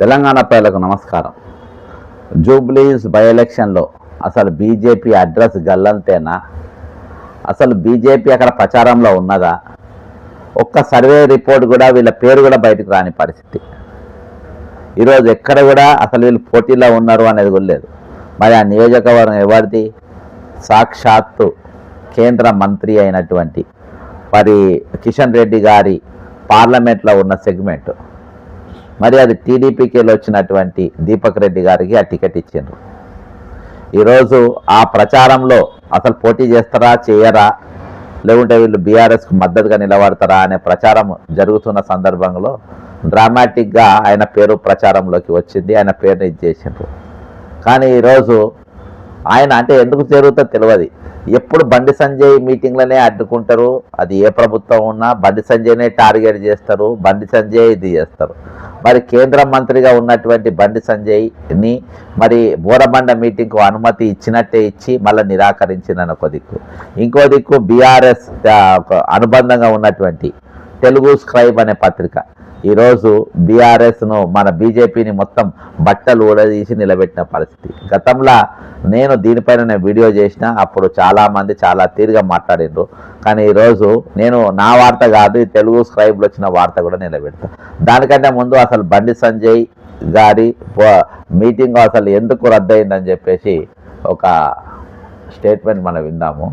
తెలంగాణ ప్రజలకు నమస్కారం. జూబ్లీస్ బై ఎలక్షన్లో అసలు బీజేపీ అడ్రస్ గల్లంతేనా? అసలు బీజేపీ అక్కడ ప్రచారంలో ఉన్నదా? ఒక్క సర్వే రిపోర్ట్ కూడా వీళ్ళ పేరు కూడా బయటకు రాని పరిస్థితి. ఈరోజు ఎక్కడ కూడా అసలు వీళ్ళు పోటీలో ఉన్నారు అనేది కూడా లేదు. మరి ఆ నియోజకవర్గం ఎవరిది? సాక్షాత్తు కేంద్ర మంత్రి అయినటువంటి మరి కిషన్ రెడ్డి గారి పార్లమెంట్లో ఉన్న సెగ్మెంట్. మరి అది టీడీపీకి వచ్చినటువంటి దీపక్ రెడ్డి గారికి ఆ టికెట్ ఇచ్చిండ్రు. ఈరోజు ఆ ప్రచారంలో అసలు పోటీ చేస్తారా చేయరా లేకుంటే వీళ్ళు బీఆర్ఎస్కు మద్దతుగా నిలబడతారా అనే ప్రచారం జరుగుతున్న సందర్భంలో డ్రామాటిక్గా ఆయన పేరు ప్రచారంలోకి వచ్చింది ఆయన పేరుని ఇచ్చేసిండ్రు. కానీ ఈరోజు ఆయన అంటే ఎందుకు జరుగుతుందో తెలియదు. ఎప్పుడు బండి సంజయ్ మీటింగ్లనే అడ్డుకుంటారు. అది ఏ ప్రభుత్వం ఉన్నా బండి సంజయ్నే టార్గెట్ చేస్తారు. బండి సంజయ్ ఇది చేస్తారు. మరి కేంద్ర మంత్రిగా ఉన్నటువంటి బండి సంజయ్ని మరి బోరబండ మీటింగ్కు అనుమతి ఇచ్చినట్టే ఇచ్చి మళ్ళీ నిరాకరించిందని ఒక దిక్కు. ఇంకో దిక్కు బీఆర్ఎస్ అనుబంధంగా ఉన్నటువంటి తెలుగు స్క్రైబ్ అనే పత్రిక. ఈరోజు బీఆర్ఎస్ను మన బీజేపీని మొత్తం బట్టలు ఊడదీసి నిలబెట్టిన పరిస్థితి. గతంలో నేను దీనిపైన నేను వీడియో చేసిన అప్పుడు చాలామంది చాలా తీరుగా మాట్లాడిండ్రు కానీ ఈరోజు నేను నా వార్త కాదు తెలుగు స్క్రైబ్లో వచ్చిన వార్త కూడా నిలబెడతా. దానికంటే ముందు అసలు బండి సంజయ్ గారి మీటింగ్ అసలు ఎందుకు రద్దయిందని చెప్పేసి ఒక స్టేట్మెంట్ మనం విందాము.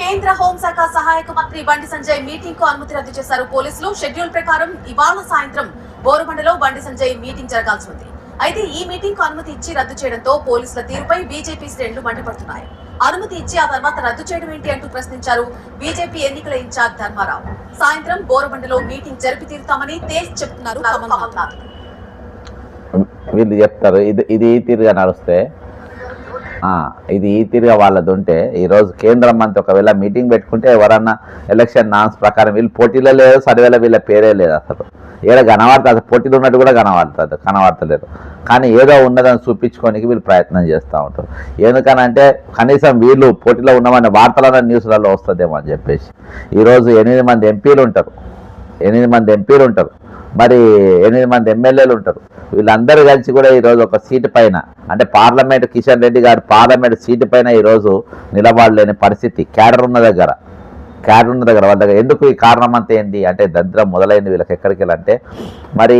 కేంద్ర హోంశాఖ సహాయక మంత్రి బండి సంజయ్ మీటింగ్కు అనుమతి రద్దు చేశారు పోలీసులు. షెడ్యూల్ ప్రకారం ఇవాళ సాయంత్రం బోరుబండలో బండి సంజయ్ మీటింగ్ జరగాల్సి ఉంది. అయితే ఈ మీటింగ్కు అనుమతి ఇచ్చి రద్దు చేయడంతో పోలీసుల తీరుపై బీజేపీ శ్రేణులు మండిపడుతున్నాయి. అనుమతి ఇచ్చి ఆ తర్వాత రద్దు చేయడం ఏంటి అంటూ ప్రశ్నించారు బీజేపీ ఎన్నికల ఇన్ఛార్జ్ ధర్మారావు. సాయంత్రం బోరుబండలో మీటింగ్ జరిపి తీరుతామని తేల్చి చెప్తున్నారు వీళ్ళు చెప్తారు ఇది ఇది తీరుగా నడుస్తే ఇది ఈ తీరుగా వాళ్ళది ఉంటే ఈరోజు కేంద్ర మంత్రి ఒకవేళ మీటింగ్ పెట్టుకుంటే ఎవరన్నా ఎలక్షన్ నాన్స్ ప్రకారం వీళ్ళు పోటీలో లేదు సర్వేలో వీళ్ళ పేరే లేదు అసలు. ఏదో కనబడుతుంది అసలు పోటీలు ఉన్నట్టు కూడా కనబడుతుంది కనబడతలేదు కానీ ఏదో ఉన్నదని చూపించుకోనికి వీళ్ళు ప్రయత్నం చేస్తూ ఉంటారు. ఎందుకనంటే కనీసం వీళ్ళు పోటీలో ఉన్నామని వార్తలలో న్యూస్లలో వస్తుందేమో అని చెప్పేసి. ఈరోజు ఎనిమిది మంది ఎంపీలు ఉంటారు. ఎనిమిది మంది ఎంపీలు ఉంటారు. మరి ఎనిమిది మంది ఎమ్మెల్యేలు ఉంటారు. వీళ్ళందరూ కలిసి కూడా ఈరోజు ఒక సీటు పైన అంటే పార్లమెంట్ కిషన్ రెడ్డి గారు పార్లమెంట్ సీటు పైన ఈరోజు నిలబడలేని పరిస్థితి క్యాడర్ ఉన్న దగ్గర. క్యాడర్ ఉన్న దగ్గర వాళ్ళ దగ్గర. ఎందుకు ఈ కారణం అంతా ఏంటి అంటే దరిద్రం మొదలైంది వీళ్ళకి ఎక్కడికి వెళ్ళంటే మరి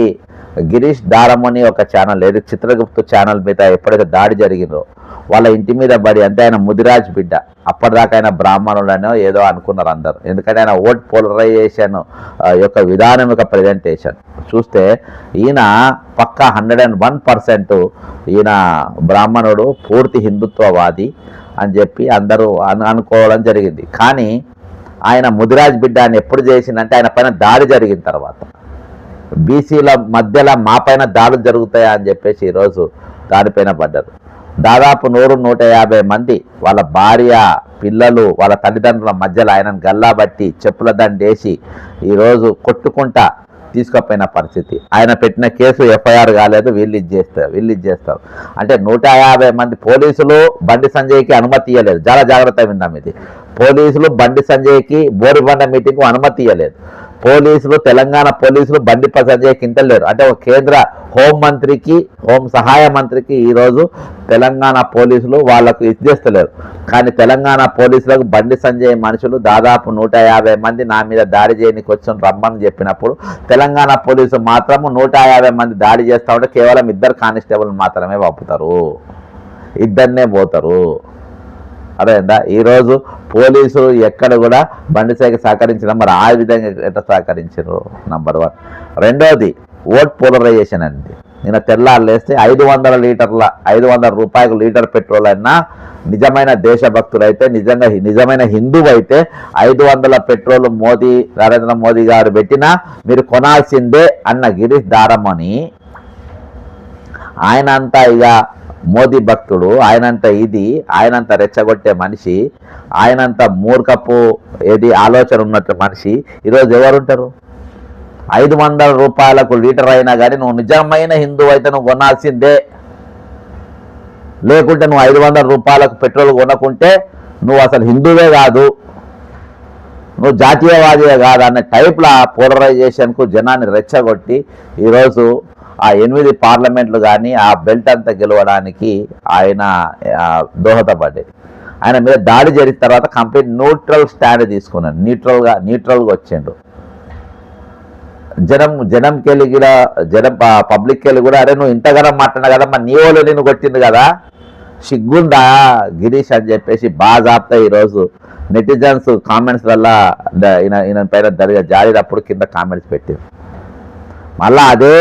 గిరీష్ దారమని ఒక ఛానల్ లేదు చిత్రగుప్త ఛానల్ మీద ఎప్పుడైతే దాడి జరిగిందో వాళ్ళ ఇంటి మీద పడి అంటే ఆయన ముదిరాజ్ బిడ్డ. అప్పటిదాకా ఆయన బ్రాహ్మణుడనో ఏదో అనుకున్నారు అందరు. ఎందుకంటే ఆయన ఓట్ పోలరైజేషన్ యొక్క విధానం యొక్క ప్రజెంటేషన్ చూస్తే ఈయన పక్క హండ్రెడ్ అండ్ వన్ పర్సెంట్ ఈయన బ్రాహ్మణుడు పూర్తి హిందుత్వవాది అని చెప్పి అందరూ అను అనుకోవడం జరిగింది. కానీ ఆయన ముదిరాజ్ బిడ్డ అని ఎప్పుడు చేసిందంటే ఆయన పైన దాడి జరిగిన తర్వాత. బీసీల మధ్యలో మా పైన దాడులు జరుగుతాయా అని చెప్పేసి ఈరోజు దానిపైన పడ్డారు. దాదాపు నూరు నూట యాభై మంది వాళ్ళ భార్య పిల్లలు వాళ్ళ తల్లిదండ్రుల మధ్యలో ఆయనను గల్లాబట్టి చెప్పుల దండేసి ఈరోజు కొట్టుకుంటా తీసుకుపోయిన పరిస్థితి. ఆయన పెట్టిన కేసు ఎఫ్ఐఆర్ కాలేదు వీళ్ళు ఇచ్చేస్తారు వీళ్ళు ఇచ్చేస్తారు అంటే నూట యాభై మంది పోలీసులు బండి సంజయ్కి అనుమతి ఇవ్వలేదు చాలా జాగ్రత్త విందాం ఇది. పోలీసులు బండి సంజయ్కి బోరిబండ మీటింగ్కు అనుమతి ఇవ్వలేదు పోలీసులు తెలంగాణ పోలీసులు బండి సంజయ్ కింటలేరు అంటే ఒక కేంద్ర హోం మంత్రికి హోం సహాయ మంత్రికి ఈరోజు తెలంగాణ పోలీసులు వాళ్ళకు ఇచ్చేస్తలేరు కానీ తెలంగాణ పోలీసులకు బండి సంజయ్ మనుషులు దాదాపు నూట యాభై మంది నా మీద దాడి చేయడానికి వచ్చి రమ్మని చెప్పినప్పుడు తెలంగాణ పోలీసు మాత్రము నూట యాభై మంది దాడి చేస్తా ఉంటే కేవలం ఇద్దరు కానిస్టేబుల్ మాత్రమే పంపుతారు. ఇద్దరినే పోతారు. అదేందా ఈరోజు పోలీసులు ఎక్కడ కూడా బండి బండిసాయికి సహకరించడం మరి ఆ విధంగా ఎట్లా సహకరించారు నంబర్ వన్ రెండవది ఓట్ పోలరైజేషన్ అండి. నేను తెల్లారు లేస్తే ఐదు వందల లీటర్ల ఐదు వందల రూపాయలు లీటర్ పెట్రోల్ అయినా నిజమైన దేశభక్తులు అయితే నిజంగా నిజమైన హిందువు అయితే ఐదు వందల పెట్రోల్ మోదీ నరేంద్ర మోదీ గారు పెట్టినా మీరు కొనాల్సిందే అన్న గిరీష్ దారమని ఆయన అంతా ఇక మోదీ భక్తుడు ఆయనంత ఇది ఆయనంత రెచ్చగొట్టే మనిషి ఆయనంత మూర్ఖపు ఏది ఆలోచన ఉన్నట్టు మనిషి ఈరోజు ఎవరుంటారు? ఐదు వందల రూపాయలకు లీటర్ అయినా కానీ నువ్వు నిజమైన హిందువు అయితే నువ్వు కొనాల్సిందే. లేకుంటే నువ్వు ఐదు వందల రూపాయలకు పెట్రోల్ కొనకుంటే నువ్వు అసలు హిందువే కాదు. నువ్వు జాతీయవాదివే కాదు అనే టైప్లో పోలరైజేషన్కు జనాన్ని రెచ్చగొట్టి ఈరోజు ఆ ఎనిమిది పార్లమెంట్లు కానీ ఆ బెల్ట్ అంతా గెలవడానికి ఆయన ఆ, ఆయన మీద దాడి జరిగిన తర్వాత కంప్లీట్ న్యూట్రల్ స్టాండ్ తీసుకున్నాడు. న్యూట్రల్గా న్యూట్రల్గా వచ్చిండు. జనం జనంకెళ్ళి కూడా జనం పబ్లిక్కెళ్ళి కూడా అరే నువ్వు ఇంతగానం మాట్లాడినా కదా మా నీవోలో నేను కొట్టింది కదా. సిగ్గుందా గిరీష్? అని చెప్పేసి బాగా బాజాప్తా ఈరోజు నెటిజన్స్ కామెంట్స్ వల్ల ఈయన ఈయన పైన జరిగే జారినప్పుడు కింద కామెంట్స్ పెట్టింది మళ్ళా అదే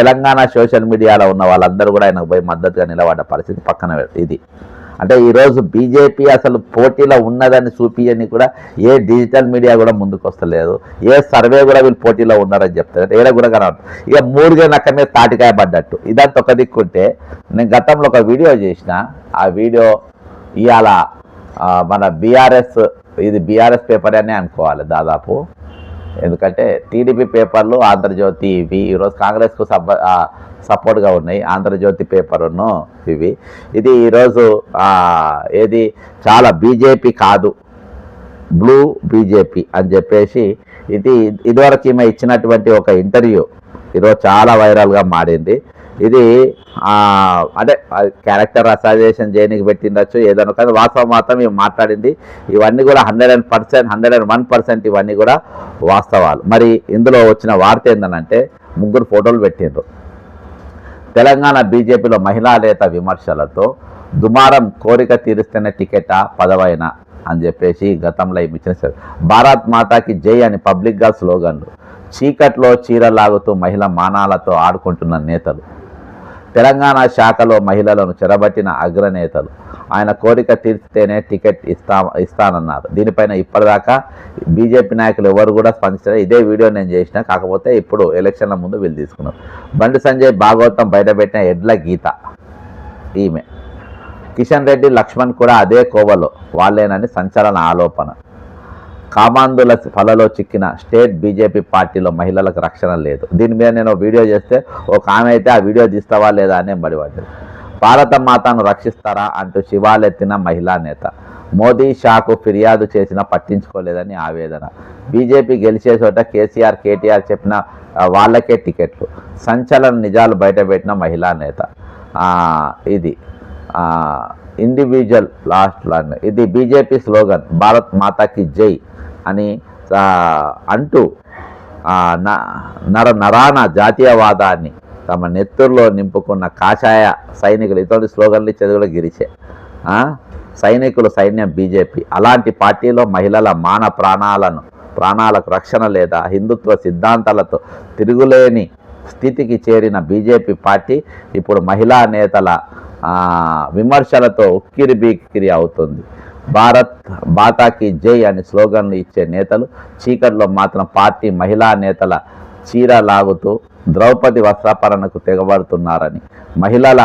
తెలంగాణ సోషల్ మీడియాలో ఉన్న వాళ్ళందరూ కూడా ఆయనకు పోయి మద్దతుగా నిలబడ్డ పరిస్థితి పక్కన ఇది. అంటే ఈరోజు బీజేపీ అసలు పోటీలో ఉన్నదని చూపించని కూడా ఏ డిజిటల్ మీడియా కూడా ముందుకు వస్తలేదు. ఏ సర్వే కూడా వీళ్ళు పోటీలో ఉన్నారని చెప్తారు ఏడ కూడా కనబడదు. ఇక మూడుగా నక్క మీద తాటికాయ పడ్డట్టు. ఇదంతా ఒక దిక్కుంటే నేను గతంలో ఒక వీడియో చేసిన. ఆ వీడియో ఇవాళ మన బీఆర్ఎస్ ఇది బీఆర్ఎస్ పేపర్ అనే అనుకోవాలి దాదాపు. ఎందుకంటే టీడీపీ పేపర్లు ఆంధ్రజ్యోతి ఇవి. ఈరోజు కాంగ్రెస్కు సబ్ సపోర్ట్గా ఉన్నాయి. ఆంధ్రజ్యోతి పేపర్ను ఇవి. ఇది ఈరోజు ఏది? చాలా బీజేపీ కాదు. బ్లూ బీజేపీ అని చెప్పేసి ఇది ఇదివరకు ఈమె ఇచ్చినటువంటి ఒక ఇంటర్వ్యూ ఈరోజు చాలా వైరల్గా మారింది. ఇది అదే అంటే క్యారెక్టర్ అసోసియేషన్ చేయడానికి పెట్టిండొచ్చు ఏదైనా కానీ వాస్తవం మాత్రం ఇవి మాట్లాడింది. ఇవన్నీ కూడా hundred and percent hundred and one percent ఇవన్నీ కూడా వాస్తవాలు. మరి ఇందులో వచ్చిన వార్త ఏంటంటే ముగ్గురు ఫోటోలు పెట్టిండ్రు. తెలంగాణ బీజేపీలో మహిళా నేత విమర్శలతో దుమారం కోరిక తీరుస్తున్న టికెటా పదవైన అని చెప్పేసి గతంలో ఇవి ఇచ్చిన భారత్ మాతాకి జై అని పబ్లిక్గా స్లోగన్లు. చీకట్లో చీర లాగుతూ మహిళ మానాలతో ఆడుకుంటున్న నేతలు. తెలంగాణ శాఖలో మహిళలను చెరబట్టిన అగ్రనేతలు. ఆయన కోరిక తీర్చితేనే టికెట్ ఇస్తా ఇస్తానన్నారు. దీనిపైన ఇప్పటిదాకా బీజేపీ నాయకులు ఎవరు కూడా స్పందించారు ఇదే వీడియో నేను చేసిన. కాకపోతే ఇప్పుడు ఎలక్షన్ల ముందు వీళ్ళు తీసుకున్నారు. బండి సంజయ్ భాగవతం బయటపెట్టిన ఎడ్ల గీత ఈమె. కిషన్ రెడ్డి లక్ష్మణ్ కూడా అదే కోవలో. వాళ్ళేనని సంచలన ఆలోపన. కామాంధుల ఫలలో చిక్కిన స్టేట్ బీజేపీ పార్టీలో మహిళలకు రక్షణ లేదు. దీని మీద నేను వీడియో చేస్తే ఒక ఆమె అయితే ఆ వీడియో తీస్తావా లేదా అనే బడిపడ్డది భారత మాతను రక్షిస్తారా అంటూ శివాలెత్తిన మహిళా నేత. మోదీ షాకు ఫిర్యాదు చేసినా పట్టించుకోలేదని ఆవేదన. బీజేపీ గెలిచే చోట కేసీఆర్ కేటీఆర్ చెప్పిన వాళ్ళకే టికెట్లు. సంచలన నిజాలు బయటపెట్టిన మహిళా నేత. ఇది. ఇండివిజువల్ లాస్ట్ లాన్ ఇది బీజేపీ స్లోగన్ భారత్ మాతాకి జై. అని అంటూ న- నర నరాన జాతీయవాదాన్ని తమ నెత్తుల్లో నింపుకున్న కాషాయ సైనికులు ఇటువంటి స్లోగన్లు ఇచ్చేది కూడా గిరిచే సైనికులు సైన్యం బీజేపీ. అలాంటి పార్టీలో మహిళల మాన ప్రాణాలను ప్రాణాలకు రక్షణ లేదా హిందుత్వ సిద్ధాంతాలతో తిరుగులేని స్థితికి చేరిన బీజేపీ పార్టీ ఇప్పుడు మహిళా నేతల విమర్శలతో ఉక్కిరి బీక్కిరి అవుతుంది. భారత్ బాతాకి జై అని స్లోగన్లు ఇచ్చే నేతలు చీకట్లో మాత్రం పార్టీ మహిళా నేతల చీర లాగుతూ ద్రౌపది వస్త్రాపరణకు తెగబడుతున్నారని మహిళల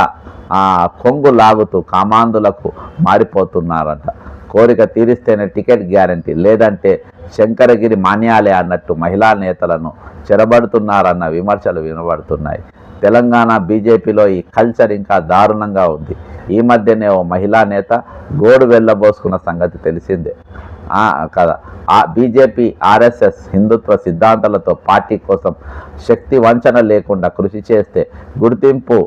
కొంగు లాగుతూ కామాంధులకు మారిపోతున్నారంట. కోరిక తీరిస్తేనే టికెట్ గ్యారంటీ లేదంటే శంకరగిరి మాన్యాలే అన్నట్టు మహిళా నేతలను చెరబడుతున్నారన్న విమర్శలు వినబడుతున్నాయి. తెలంగాణ బీజేపీలో ఈ కల్చర్ ఇంకా దారుణంగా ఉంది. ఈ మధ్యనే ఓ మహిళా నేత గోడు వెళ్ళబోసుకున్న సంగతి తెలిసిందే. కదా ఆ బీజేపీ ఆర్ఎస్ఎస్ హిందుత్వ సిద్ధాంతాలతో పార్టీ కోసం శక్తి వంచన లేకుండా కృషి చేస్తే గుర్తింపు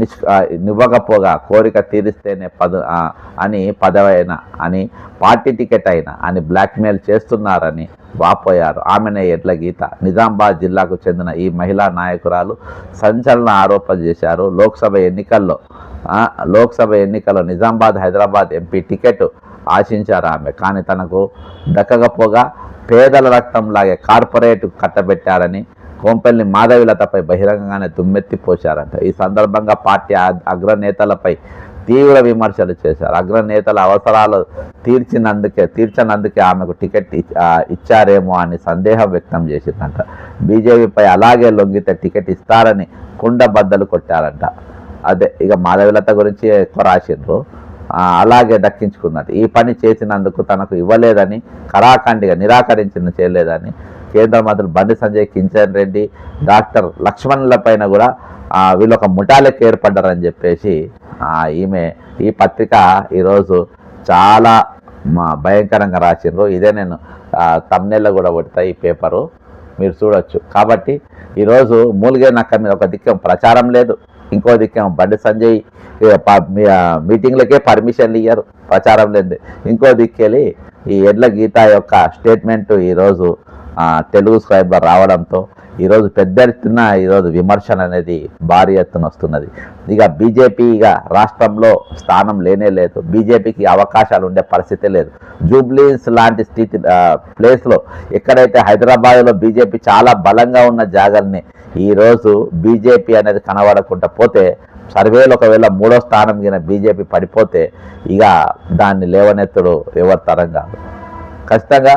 నిష్ నివ్వకపోగా కోరిక తీరిస్తేనే పద అని పదవైన అని పార్టీ టికెట్ అయినా అని బ్లాక్మెయిల్ చేస్తున్నారని వాపోయారు. ఆమెనే ఎడ్ల గీత. నిజామాబాద్ జిల్లాకు చెందిన ఈ మహిళా నాయకురాలు సంచలన ఆరోపణ చేశారు. లోక్సభ ఎన్నికల్లో లోక్సభ ఎన్నికల్లో నిజామాబాద్ హైదరాబాద్ ఎంపీ టికెట్ ఆశించారు ఆమె. కానీ తనకు దక్కకపోగా పేదల రక్తంలాగే కార్పొరేట్ కట్టబెట్టారని కోంపల్లి మాధవిలతపై బహిరంగంగానే దుమ్మెత్తి పోశారంట. ఈ సందర్భంగా పార్టీ అగ్రనేతలపై తీవ్ర విమర్శలు చేశారు. అగ్రనేతల అవసరాలు తీర్చినందుకే తీర్చనందుకే ఆమెకు టికెట్ ఇచ్చారేమో అని సందేహం వ్యక్తం చేసిందంట. బీజేపీపై అలాగే లొంగితే టికెట్ ఇస్తారని కుండ బద్దలు కొట్టారంట. అదే ఇక మాధవిలత గురించి ఎక్కువ రాసిండ్రు. అలాగే దక్కించుకున్నట్టు ఈ పని చేసినందుకు తనకు ఇవ్వలేదని కరాఖండిగా నిరాకరించిన చేయలేదని కేంద్ర మంత్రులు బండి సంజయ్ కించన్ రెడ్డి డాక్టర్ లక్ష్మణుల పైన కూడా వీళ్ళు ఒక ముఠాలకు ఏర్పడ్డారని చెప్పేసి ఈమె ఈ పత్రిక ఈరోజు చాలా మా భయంకరంగా రాసిండ్రు. ఇదే నేను తమ్నెల్లో కూడా కొడతా ఈ పేపరు. మీరు చూడొచ్చు. కాబట్టి ఈరోజు మూలిగే నక్క మీద ఒక దిక్కేం ప్రచారం లేదు. ఇంకో దిక్కేం బండి సంజయ్ మీ- మీటింగ్లకే పర్మిషన్లు ఇయ్యరు. ప్రచారం లేదు. ఇంకో దిక్కెళ్ళి ఈ ఎడ్ల గీత యొక్క స్టేట్మెంట్ ఈరోజు తెలుగు స్క్రైబ్లో రావడంతో ఈరోజు పెద్ద ఎత్తున ఈరోజు విమర్శన అనేది భారీ ఎత్తున వస్తున్నది. ఇక బీజేపీ ఇక రాష్ట్రంలో స్థానం లేనే లేదు. బీజేపీకి అవకాశాలు ఉండే పరిస్థితి లేదు. జూబ్లీన్స్ లాంటి స్థితి ప్లేస్లో ఎక్కడైతే హైదరాబాద్లో బీజేపీ చాలా బలంగా ఉన్న జాగల్ని ఈరోజు బీజేపీ అనేది కనబడకుండా పోతే సర్వేలో ఒకవేళ మూడో స్థానం కింద బీజేపీ పడిపోతే ఇక దాన్ని లేవనెత్తుడు ఎవరి తరం కాదు. ఖచ్చితంగా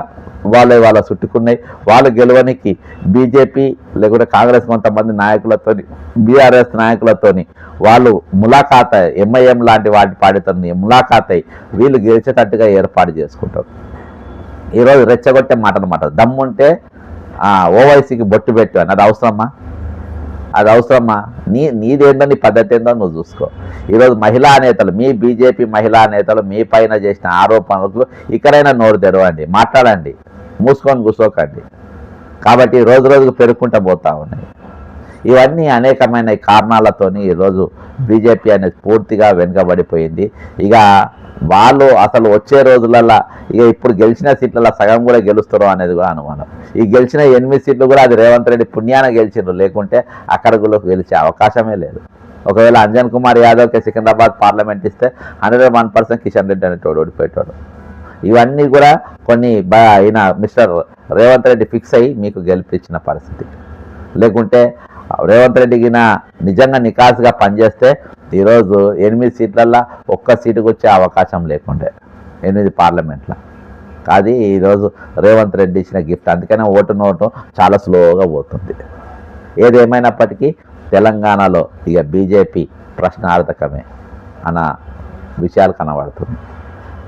వాళ్ళే వాళ్ళ చుట్టుకున్నాయి. వాళ్ళు గెలవనికి బీజేపీ లేకుంటే కాంగ్రెస్ కొంతమంది నాయకులతోని బీఆర్ఎస్ నాయకులతోని వాళ్ళు ములాఖాత ఎంఐఎం లాంటి వాటి పాడితో ములాఖాత్ వీళ్ళు గెలిచేటట్టుగా ఏర్పాటు చేసుకుంటారు. ఈరోజు రెచ్చగొట్టే మాట అనమాట దమ్ముంటే ఓవైసీకి బొట్టు పెట్టు అని. అది అవసరమా? అది అవసరమా? నీ నీదేందో నీ పద్ధతి ఏందో నువ్వు చూసుకో. ఈరోజు మహిళా నేతలు మీ బీజేపీ మహిళా నేతలు మీ పైన చేసిన ఆరోపణలకు ఇక్కడైనా నోరు తెరవండి. మాట్లాడండి. మూసుకొని కూర్చోకండి కాబట్టి రోజు రోజుకు పెరుగుకుంటూ పోతూ ఉన్నాయి. ఇవన్నీ అనేకమైన కారణాలతోని ఈరోజు బీజేపీ అనేది పూర్తిగా వెనుకబడిపోయింది. ఇక వాళ్ళు అసలు వచ్చే రోజులలో ఇక ఇప్పుడు గెలిచిన సీట్లలో సగం కూడా గెలుస్తారు అనేది కూడా అనుమానం. ఈ గెలిచిన ఎనిమిది సీట్లు కూడా అది రేవంత్ రెడ్డి పుణ్యాన గెలిచిండ్రు లేకుంటే అక్కడ కూడా గెలిచే అవకాశమే లేదు. ఒకవేళ అంజన్ కుమార్ యాదవ్కి సికింద్రాబాద్ పార్లమెంట్ ఇస్తే hundred one percent Kishan Reddy అనేటోడు ఓడిపోయేటోడు. ఇవన్నీ కూడా కొన్ని ఆయన మిస్టర్ రేవంత్ రెడ్డి ఫిక్స్ అయ్యి మీకు గెలిపించిన పరిస్థితి. లేకుంటే రేవంత్ రెడ్డికి నా నిజంగా నికాసుగా పనిచేస్తే ఈరోజు ఎనిమిది సీట్లల్లో ఒక్క సీటుకు వచ్చే అవకాశం లేకుండే ఎనిమిది పార్లమెంట్లో. అది ఈరోజు రేవంత్ రెడ్డి ఇచ్చిన గిఫ్ట్. అందుకనే ఓటు నోటు చాలా స్లోగా పోతుంది. ఏదేమైనప్పటికీ తెలంగాణలో ఇక బీజేపీ ప్రశ్నార్థకమే అన్న విషయాలు కనబడుతుంది